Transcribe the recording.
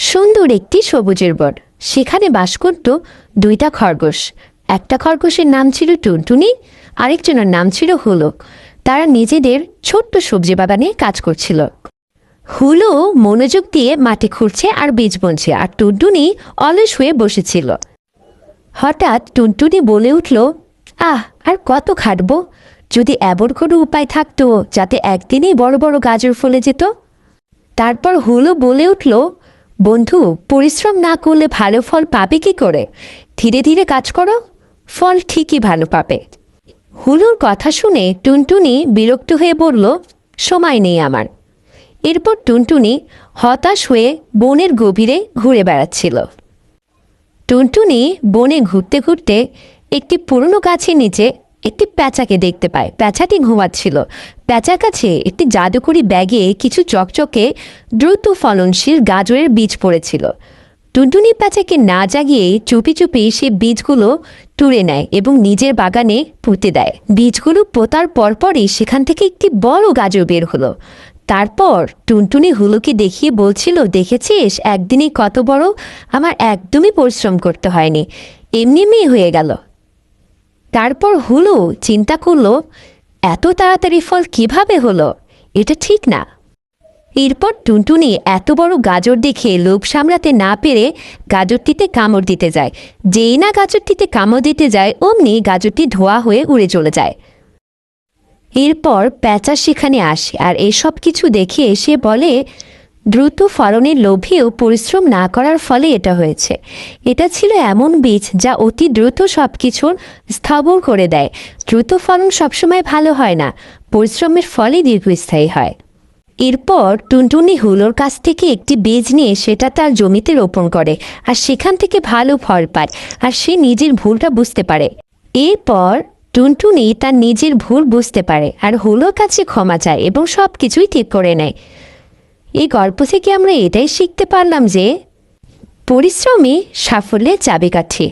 সুন্দর একটি সবুজের বন সেখানে বাস করত দুইটা খরগোশ। একটা খরগোশের নাম ছিল টুনটুনি, আরেকজনের নাম ছিল হুলক। তারা নিজেদের ছোট্ট সবজি বাগানে কাজ করছিল। হুলো মনোযোগ দিয়ে মাটি খুঁড়ছে আর বীজ বুনছে আর টুনটুনি অলস হয়ে বসেছিল। হঠাৎ টুনটুনি বলে উঠল, আহ, আর কত খাটবো? যদি এমন কোনো উপায় থাকতো যাতে একদিনেই বড় বড় গাজর ফলে যেত? তারপর হুলো বলে উঠল বন্ধু, পরিশ্রম না করলে ভালো ফল পাবে কি করে? ধীরে ধীরে কাজ করো, ফল ঠিকই ভালো পাবে। হুলুর কথা শুনে টুনটুনি বিরক্ত হয়ে বলল, সময় নেই আমার। এরপর টুনটুনি হতাশ হয়ে বনের গভীরে ঘুরে বেড়াচ্ছিল। টুনটুনি বনে ঘুরতে ঘুরতে একটি পুরনো গাছের নিচে একটি প্যাঁচাকে দেখতে পায়। প্যাঁচাটি ঘুমাচ্ছিল। প্যাঁচার কাছে একটি জাদুকরি ব্যাগে কিছু চকচকে, দ্রুত ফলনশীল গাজরের বীজ পড়েছিল। টুনটুনি প্যাঁচাকে না জাগিয়ে চুপি চুপি সে বীজগুলো তুলে নেয় এবং নিজের বাগানে পুঁতে দেয়। বীজগুলো পোতার পরপরই সেখান থেকে একটি বড় গাজর বের হলো। তারপর টুনটুনি হুলুকে দেখিয়ে বলছিল, দেখেছিস, একদিনে কত বড়? আমার একদমই পরিশ্রম করতে হয়নি। এমনি এমনি হয়ে গেল। তারপর হুলু চিন্তা করল, এত তাড়াতাড়ি ফল কীভাবে হলো? এটা ঠিক না। এরপর টুনটুনি এত বড় গাজর দেখে লোভ সামলাতে না পেরে গাজরটিতে কামড় দিতে যায়। যেই না গাজরটিতে কামড় দিতে যায়, অমনি গাজরটি ধোয়া হয়ে উড়ে চলে যায়। এরপর প্যাঁচা সেখানে আসে আর এসব কিছু দেখে সে বলে দ্রুত ফলনের লোভেও পরিশ্রম না করার ফলে এটা হয়েছে। এটা ছিল এমন বীজ যা অতি দ্রুত সব কিছুর স্থাবর করে দেয়। দ্রুত ফলন সবসময় ভালো হয় না, পরিশ্রমের ফলে দীর্ঘস্থায়ী হয়। এরপর টুনটুনি হুলোর কাছ থেকে একটি বীজ নিয়ে সেটা তার জমিতে রোপণ করে আর সেখান থেকে ভালো ফল পায় আর সে নিজের ভুলটা বুঝতে পারে। এরপর টুনটুনি তার নিজের ভুল বুঝতে পারে আর হুলোর কাছে ক্ষমা চায় এবং সব কিছুই ঠিক করে নেয়। এই গল্প থেকে আমরা এটাই শিখতে পারলাম যে পরিশ্রমই সাফল্যের চাবিকাঠি।